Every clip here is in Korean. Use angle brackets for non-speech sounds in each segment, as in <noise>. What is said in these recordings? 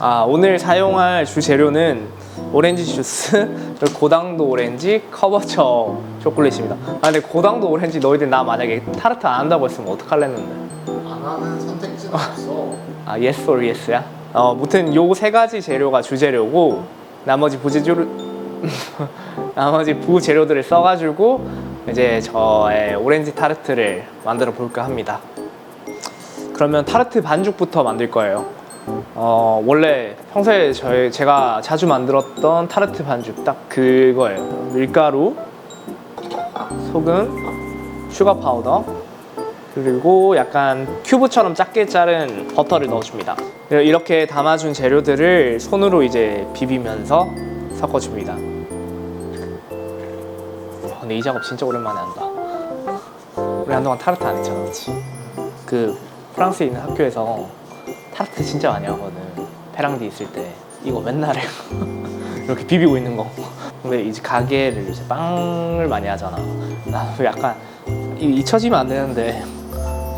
아 오늘 사용할 주 재료는 오렌지 주스, <laughs> 고당도 오렌지, 커버처 초콜릿입니다. 아 근데 고당도 오렌지 너희들 나 만약에 타르트 안 한다고 했으면 어떡할랬는데? 안 하는 선택지는 없어. 아 yes or yes야? 어 무튼 요 세 가지 재료가 주재료고 나머지 부재료 <laughs> 나머지 부재료들을 써가지고 이제 저의 오렌지 타르트를 만들어 볼까 합니다. 그러면 타르트 반죽부터 만들 거예요. 어 원래 평소에 저희 제가 자주 만들었던 타르트 반죽 딱 그거예요. 밀가루, 소금, 슈가 파우더, 그리고 약간 큐브처럼 작게 자른 버터를 넣어줍니다. 이렇게 담아준 재료들을 손으로 이제 비비면서 섞어줍니다. 아, 근데 이 작업 진짜 오랜만에 한다. 우리 한동안 타르트 안 했잖아, 그렇지? 그 프랑스에 있는 학교에서 타르트 진짜 많이 하거든. 페랑디 있을 때 이거 맨날 해. <laughs> 이렇게 비비고 있는 거. 근데 이제 가게를 이제 빵을 많이 하잖아. 나도 약간 이- 잊혀지면 안 되는데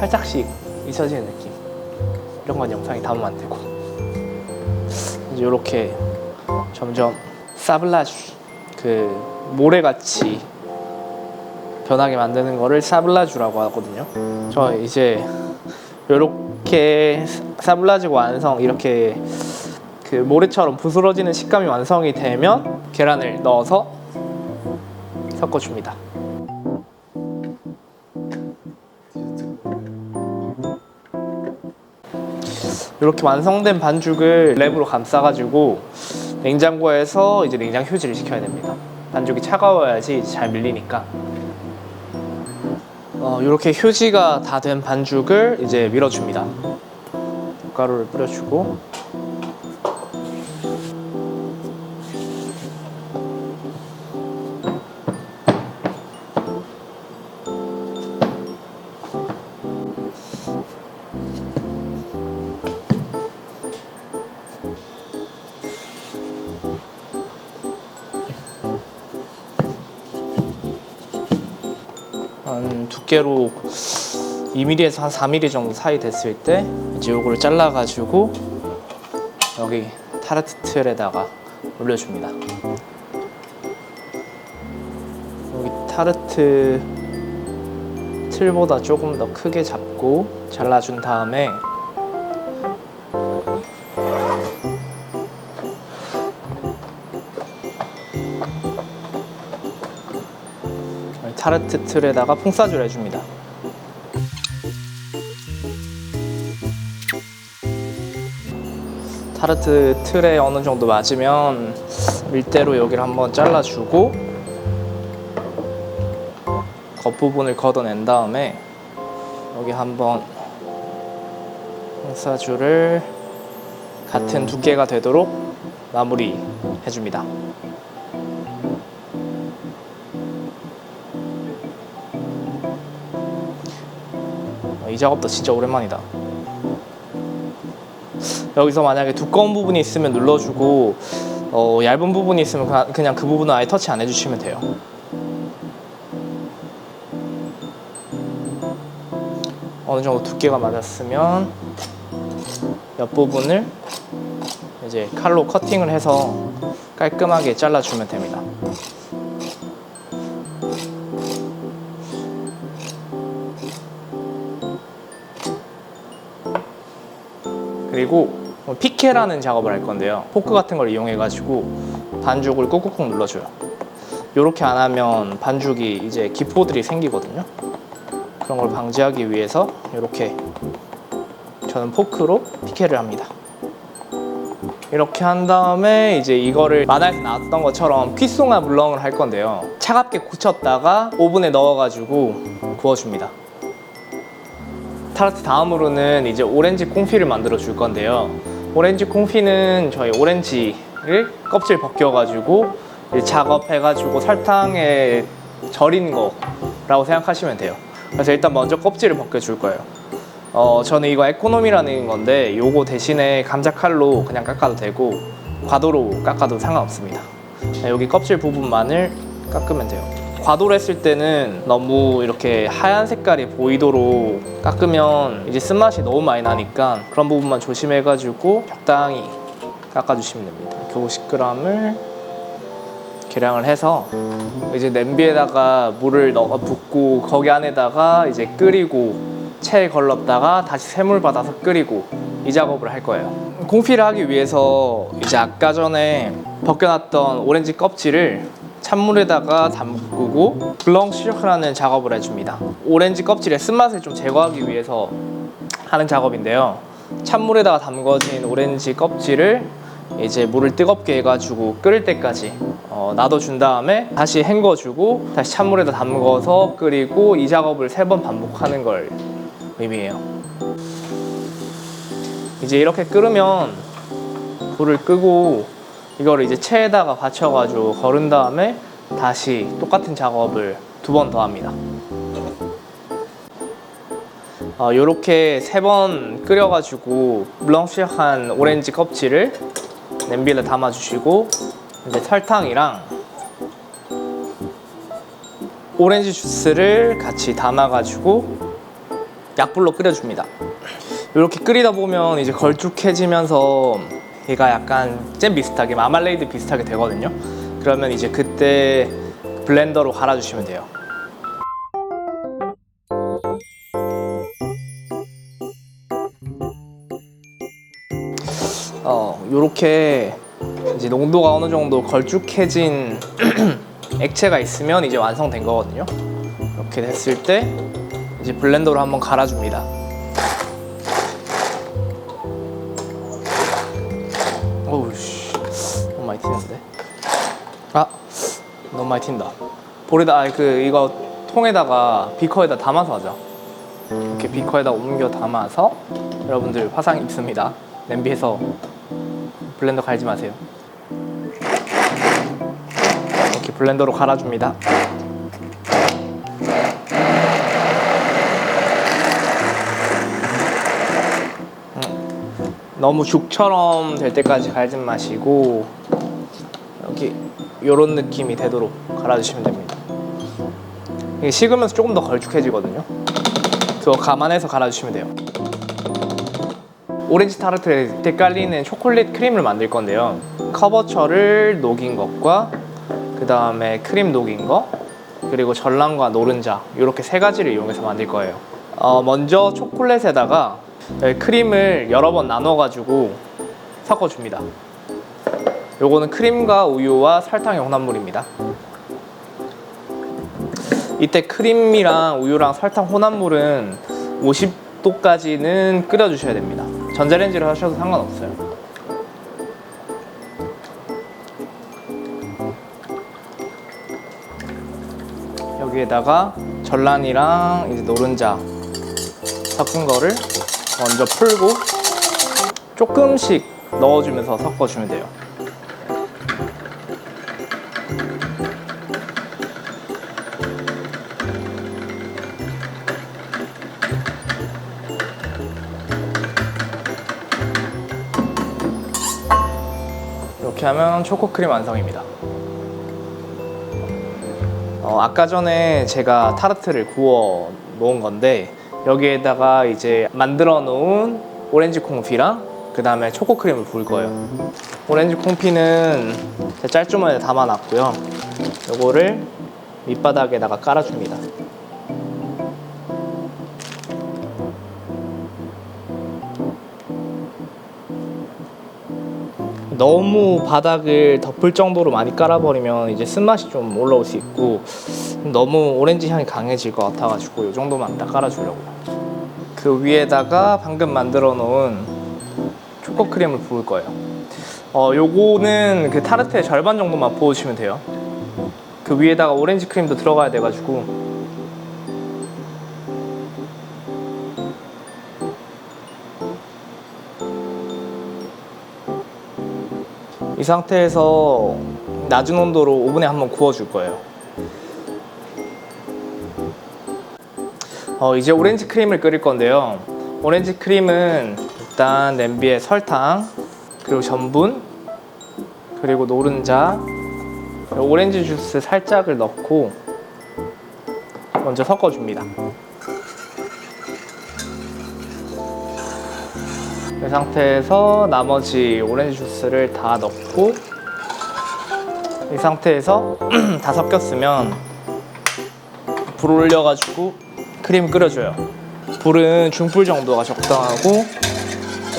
살짝씩 잊혀지는 느낌. 이런 건 영상에 담으면 안 되고. 이제 이렇게 점점 사블라주 그 모래같이 변하게 만드는 거를 사블라주라고 하거든요. 저 이제 이렇게 사블라주가 완성 이렇게 그 모래처럼 부스러지는 식감이 완성이 되면 계란을 넣어서 섞어줍니다. 이렇게 완성된 반죽을 랩으로 감싸가지고 냉장고에서 이제 냉장 휴지를 시켜야 됩니다. 반죽이 차가워야지 잘 밀리니까. 어, 이렇게 휴지가 다 된 반죽을 이제 밀어줍니다. 가루를 뿌려주고 한 두께로 2mm에서 한 4mm 정도 사이 됐을 때 이제 요거를 잘라가지고 여기 타르트 틀에다가 올려줍니다. 여기 타르트 틀보다 조금 더 크게 잡고 잘라준 다음에 타르트 틀에다가 퐁사주를 해줍니다. 타르트 틀에 어느 정도 맞으면 밀대로 여기를 한번 잘라주고 겉부분을 걷어낸 다음에 여기 한번 퐁사주를 같은 두께가 되도록 마무리 해줍니다. 이 작업도 진짜 오랜만이다. 여기서 만약에 두꺼운 부분이 있으면 눌러주고 어, 얇은 부분이 있으면 가- 그냥 그 부분은 아예 터치 안 해주시면 돼요. 어느 정도 두께가 맞았으면 옆 부분을 이제 칼로 커팅을 해서 깔끔하게 잘라주면 됩니다. 그리고 피케라는 작업을 할 건데요. 포크 같은 걸 이용해 가지고 반죽을 꾹꾹꾹 눌러줘요. 이렇게 안 하면 반죽이 이제 기포들이 생기거든요. 그런 걸 방지하기 위해서 이렇게 저는 포크로 피케를 합니다. 이렇게 한 다음에 이제 이거를 만화에서 나왔던 것처럼 퀴송아 물렁을 할 건데요. 차갑게 굳혔다가 오븐에 넣어가지고 구워줍니다. 타르트 다음으로는 이제 오렌지 콩피를 만들어 줄 건데요. 오렌지 콩피는 저희 오렌지를 껍질 벗겨가지고 작업해가지고 설탕에 절인 거라고 생각하시면 돼요. 그래서 일단 먼저 껍질을 벗겨줄 거예요. 어, 저는 이거 에코노미라는 건데 요거 대신에 감자 칼로 그냥 깎아도 되고 과도로 깎아도 상관없습니다. 네, 여기 껍질 부분만을 깎으면 돼요. 과도로 했을 때는 너무 이렇게 하얀 색깔이 보이도록 깎으면 이제 쓴맛이 너무 많이 나니까 그런 부분만 조심해가지고 적당히 깎아주시면 됩니다. 이렇게 50g을 계량을 해서 이제 냄비에다가 물을 넣어 붓고 거기 안에다가 이제 끓이고 체에 걸렀다가 다시 새물 받아서 끓이고 이 작업을 할 거예요. 공피를 하기 위해서 이제 아까 전에 벗겨놨던 오렌지 껍질을 찬물에다가 담그고 블렁시어크라는 작업을 해줍니다. 오렌지 껍질의 쓴맛을 좀 제거하기 위해서 하는 작업인데요. 찬물에다가 담궈진 오렌지 껍질을 이제 물을 뜨겁게 해가지고 끓을 때까지 어, 놔둬준 다음에 다시 헹궈주고 다시 찬물에다 담궈서 끓이고 이 작업을 세 번 반복하는 걸 의미해요. 이제 이렇게 끓으면 불을 끄고 이거를 이제 체에다가 받쳐가지고 거른 다음에 다시 똑같은 작업을 두 번 더 합니다. 어, 이렇게 세번 끓여가지고 블렁시한 오렌지 껍질을 냄비에 담아주시고 이제 설탕이랑 오렌지 주스를 같이 담아가지고 약불로 끓여줍니다. 이렇게 끓이다 보면 이제 걸쭉해지면서 얘가 약간 잼 비슷하게 마말레이드 비슷하게 되거든요. 그러면 이제 그때 블렌더로 갈아주시면 돼요. 어, 요렇게 이제 농도가 어느 정도 걸쭉해진 <clears throat> 액체가 있으면 이제 완성된 거거든요. 이렇게 됐을 때 이제 블렌더로 한번 갈아줍니다. 너무 많이 튀는데? 아 너무 많이 튄다. 볼에다 아그 이거 통에다가 비커에다 담아서 하자. 이렇게 비커에다 옮겨 담아서 여러분들 화상 입습니다. 냄비에서 블렌더 갈지 마세요. 이렇게 블렌더로 갈아줍니다 너무 죽처럼 될 때까지 갈지 마시고 여기 이런 느낌이 되도록 갈아주시면 됩니다. 이게 식으면서 조금 더 걸쭉해지거든요. 그거 감안해서 갈아주시면 돼요. 오렌지 타르트에 때 깔리는 초콜릿 크림을 만들 건데요. 커버처를 녹인 것과 그 다음에 크림 녹인 거 그리고 전랑과 노른자 이렇게 세 가지를 이용해서 만들 거예요. 어, 먼저 초콜릿에다가 크림을 여러 번 나눠가지고 섞어줍니다. 요거는 크림과 우유와 설탕의 혼합물입니다. 이때 크림이랑 우유랑 설탕 혼합물은 50도까지는 끓여주셔야 됩니다. 전자레인지로 하셔도 상관없어요. 여기에다가 전란이랑 이제 노른자 섞은 거를 먼저 풀고 조금씩 넣어주면서 섞어주면 돼요. 이렇게 하면 초코크림 완성입니다. 어, 아까 전에 제가 타르트를 구워 놓은 건데 여기에다가 이제 만들어 놓은 오렌지 콩피랑 그 다음에 초코 크림을 부을 거예요. 오렌지 콩피는 짤주머니에 담아놨고요. 요거를 밑바닥에다가 깔아줍니다. 너무 바닥을 덮을 정도로 많이 깔아버리면 이제 쓴맛이 좀 올라올 수 있고 너무 오렌지 향이 강해질 것 같아가지고 이 정도만 딱 깔아주려고요. 그 위에다가 방금 만들어 놓은 초코 크림을 부을 거예요. 어, 요거는 그 타르트의 절반 정도만 부어주시면 돼요. 그 위에다가 오렌지 크림도 들어가야 돼가지고 이 상태에서 낮은 온도로 오븐에 한 번 구워줄 거예요. 어, 이제 오렌지 크림을 끓일 건데요. 오렌지 크림은 일단 냄비에 설탕, 그리고 전분, 그리고 노른자, 그리고 오렌지 주스 살짝을 넣고 먼저 섞어줍니다. 이 상태에서 나머지 오렌지 주스를 다 넣고 이 상태에서 <clears throat> 다 섞였으면 불 올려가지고 크림 끓여줘요. 불은 중불 정도가 적당하고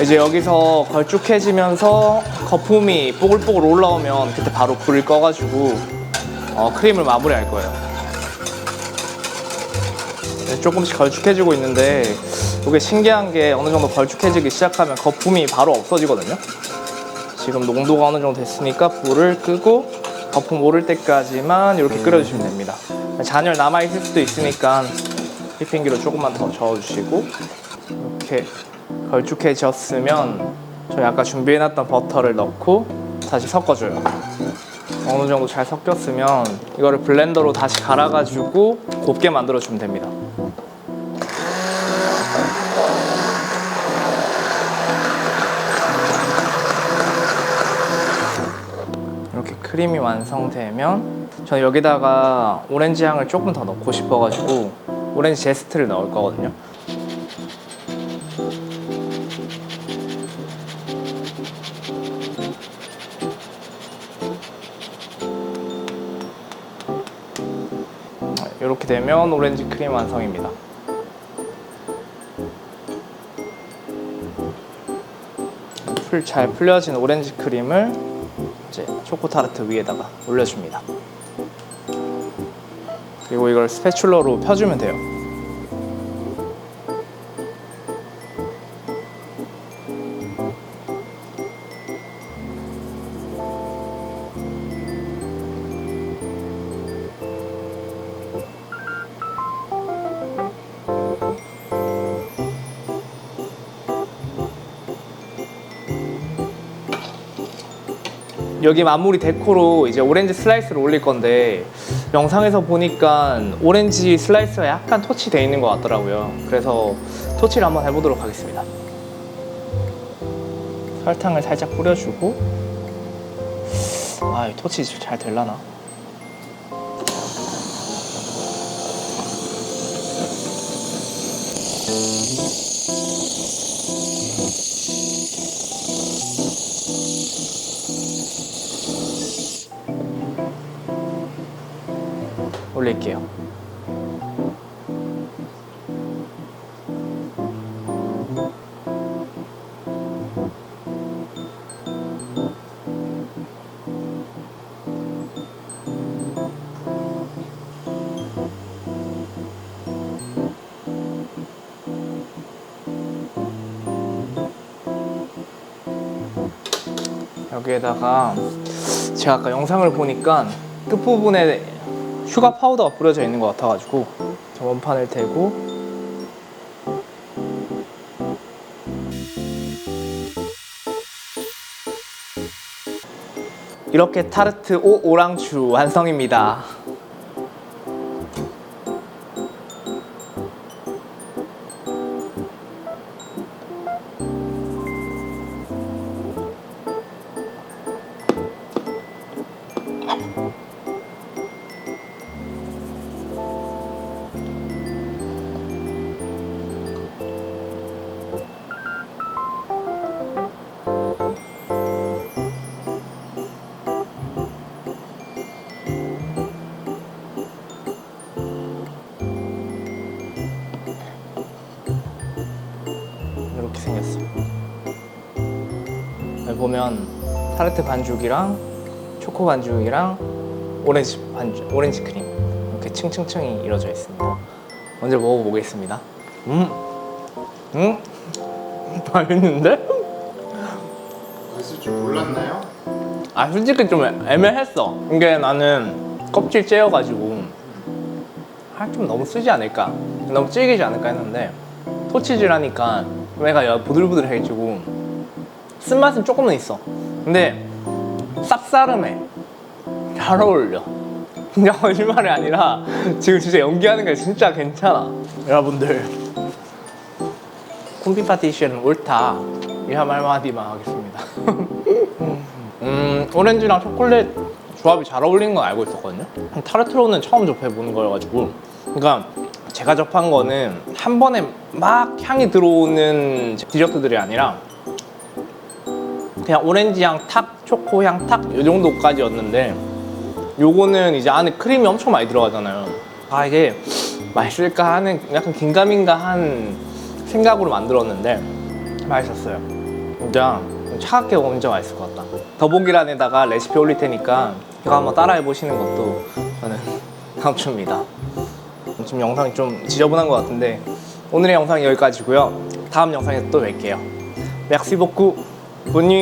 이제 여기서 걸쭉해지면서 거품이 뽀글뽀글 올라오면 그때 바로 불을 꺼가지고 어, 크림을 마무리할 거예요. 네, 조금씩 걸쭉해지고 있는데 이게 신기한 게 어느 정도 걸쭉해지기 시작하면 거품이 바로 없어지거든요. 지금 농도가 어느 정도 됐으니까 불을 끄고 거품 오를 때까지만 이렇게 끓여주시면 됩니다. 잔열 남아 있을 수도 있으니까 휘핑기로 조금만 더 저어주시고 이렇게 걸쭉해졌으면 저희 아까 준비해놨던 버터를 넣고 다시 섞어줘요. 어느 정도 잘 섞였으면 이거를 블렌더로 다시 갈아가지고 곱게 만들어주면 됩니다. 이렇게 크림이 완성되면 저는 여기다가 오렌지 향을 조금 더 넣고 싶어가지고 오렌지 제스트를 넣을 거거든요. 이렇게 되면 오렌지 크림 완성입니다. 풀 잘 풀려진 오렌지 크림을 이제 초코 타르트 위에다가 올려줍니다. 그리고 이걸 스패츌러로 펴주면 돼요. 여기 마무리 데코로 이제 오렌지 슬라이스를 올릴 건데 영상에서 보니까 오렌지 슬라이스가 약간 터치돼 있는 것 같더라고요. 그래서 터치를 한번 해보도록 하겠습니다. 설탕을 살짝 뿌려주고 아, 이 터치 잘 될라나? 올릴게요. 여기에다가 제가 아까 영상을 보니까 끝부분에 슈가 파우더가 뿌려져 있는 것 같아가지고 저 원판을 대고 이렇게 타르트 오 오랑주 완성입니다. 보면 타르트 반죽이랑 초코 반죽이랑 오렌지 반죽, 오렌지 크림 이렇게 층층층이 이루어져 있습니다. 먼저 먹어보겠습니다. 음, 음, 맛있는데? 맛있을 줄 몰랐나요? 아 솔직히 좀 애매했어. 이게 나는 껍질 째여가지고 아 좀 너무 쓰지 않을까, 너무 질기지 않을까 했는데 토치즈라니까 얘가 부들부들해지고 쓴맛은 조금은 있어. 근데 쌉싸름해. 잘 어울려. <laughs> 진짜 거짓말이 아니라 지금 진짜 연기하는 게 진짜 괜찮아. 여러분들 콤비 파티션은 옳다. 이한 말마디만 하겠습니다. <laughs> 음, 오렌지랑 초콜릿 조합이 잘 어울리는 건 알고 있었거든요. 타르트로는 처음 접해보는 거여가지고 그러니까 제가 접한 거는 한 번에 막 향이 들어오는 디저트들이 아니라 그냥 오렌지 향 탁, 초코 향 탁, 이 정도까지였는데 요거는 이제 안에 크림이 엄청 많이 들어가잖아요. 아, 이게 맛있을까 하는 약간 긴가민가 한 생각으로 만들었는데 맛있었어요. 진짜 차갑게 먹으면 진짜 맛있을 것 같다. 더보기란에다가 레시피 올릴 테니까 이거 한번 따라해 보시는 것도 저는 <laughs> 강추입니다. 지금 영상이 좀 지저분한 것 같은데 오늘의 영상은 여기까지고요. 다음 영상에 또 뵐게요. Beaucoup. Bonne Kunhi